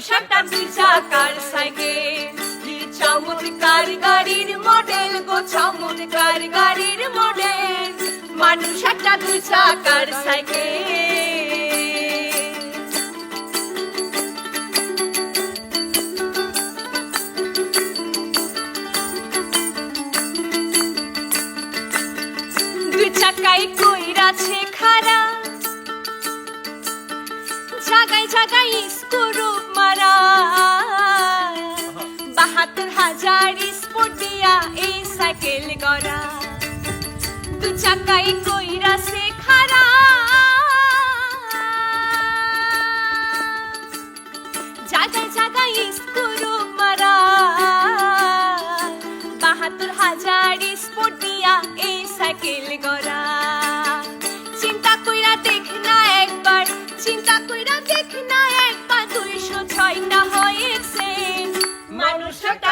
মানুষ একটা দুই চাকার সাইকেল কি চমৎকার গাড়ির মডেল গো চমৎকার গাড়ির মডেল? মানুষ একটা দুই চাকার সাইকেল? দুই চাকায় কইরাছে খারা হাজার স্পোর্ট দিয়া এই সাইকেল গড়া। দু চাকায় কইরাছে খারা জাগায় জাগায় স্কুরু মারা। বাহাত্তর হাজার স্পোর্ট এই সাইকেল গড়া।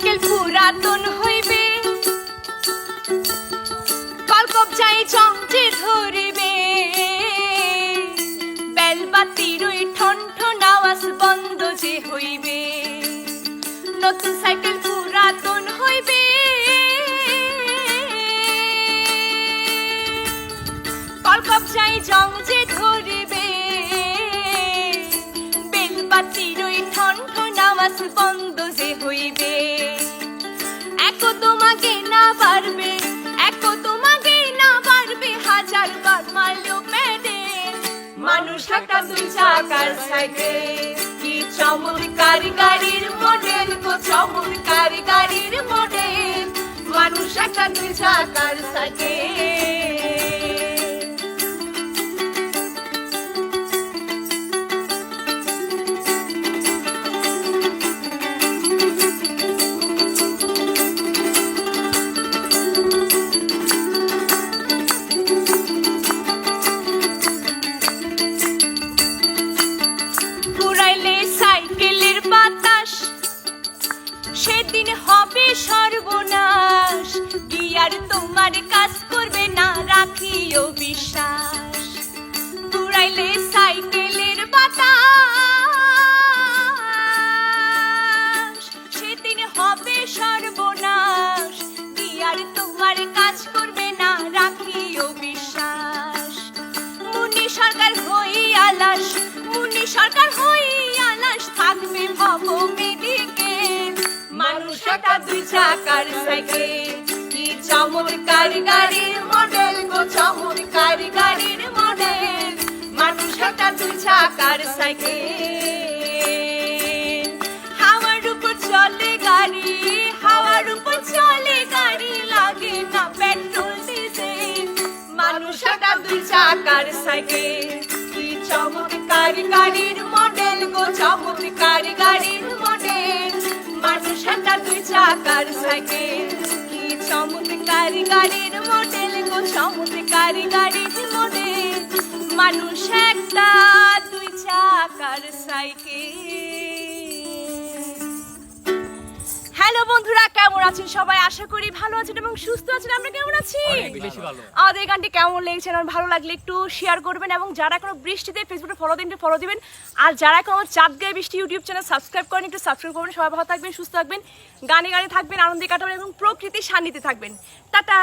সাইকেল পুরাতন হইবে। কলকপ যাই চমচে ধরিবে। বেলবাতির ওই ঠন ঠন আওয়াজ বন্ধ যে হইবে। নতুন সাইকেল পুরাতন হইবে। কলকপ যাই জং যে ধরিবে বেলবাতির ওই ঠন ঠন আওয়াজ বন্ধ চাকার সাইকেল কি চমৎকার গাড়ির মডেল গো চমৎকার গাড়ির মডেল। মানুষ একটা দুই চাকার সাইকেল সেদিন হবে সর্বনাশ। গিয়ার তোমার কাজ করবে না, রাখিও বিশ্বাস। পুরাইলে সাইকেলের বাতাস। সেদিন হবে সর্বনাশ। গিয়ার তোমার কাজ করবে না, রাখিও বিশ্বাস। মুনি সরকার মানুষ দুই চাকার সাইকেল। কি চমৎকার গাড়ির মডেল গো, চমৎকার মডেল। মানুষ দুই চাকার সাইকেল। হাওয়ার উপর চলে গাড়ি হাওয়ার উপর চলে গাড়ি, লাগে না পেট্রোল, ডিজেল। মানুষ একটা দুই চাকার গাড়ির মডেল গো, চমৎকার গাড়ির মডেল। চাকার সাইকেল, কি চমৎকার গাড়ির মডেল গো, চমৎকার গাড়ির মডেল। মানুষ একটা, দুই চাকার সাইকেল। হ্যালো বন্ধুরা কেমন আছেন সবাই? আশা করি ভালো আছেন এবং সুস্থ আছেন। আমরা কেমন আছি অনেক বেশি ভালো। আমাদের এই গানটি কেমন লেগেছে আমার ভালো লাগলে একটু শেয়ার করবেন এবং যারা এখনও বৃষ্টিতে ফেসবুকে ফলো দিন ফলো দিবেন আর যারা এখন আমার চাঁদ গায়ে বৃষ্টি ইউটিউব চ্যানেল সাবস্ক্রাইব করেন একটু সাবস্ক্রাইব করবেন। সবাই ভালো থাকবেন সুস্থ থাকবেন গানে গানে থাকবেন আনন্দে কাটাবেন এবং প্রকৃতির সান্নিধ্যে থাকবেন। টাটা!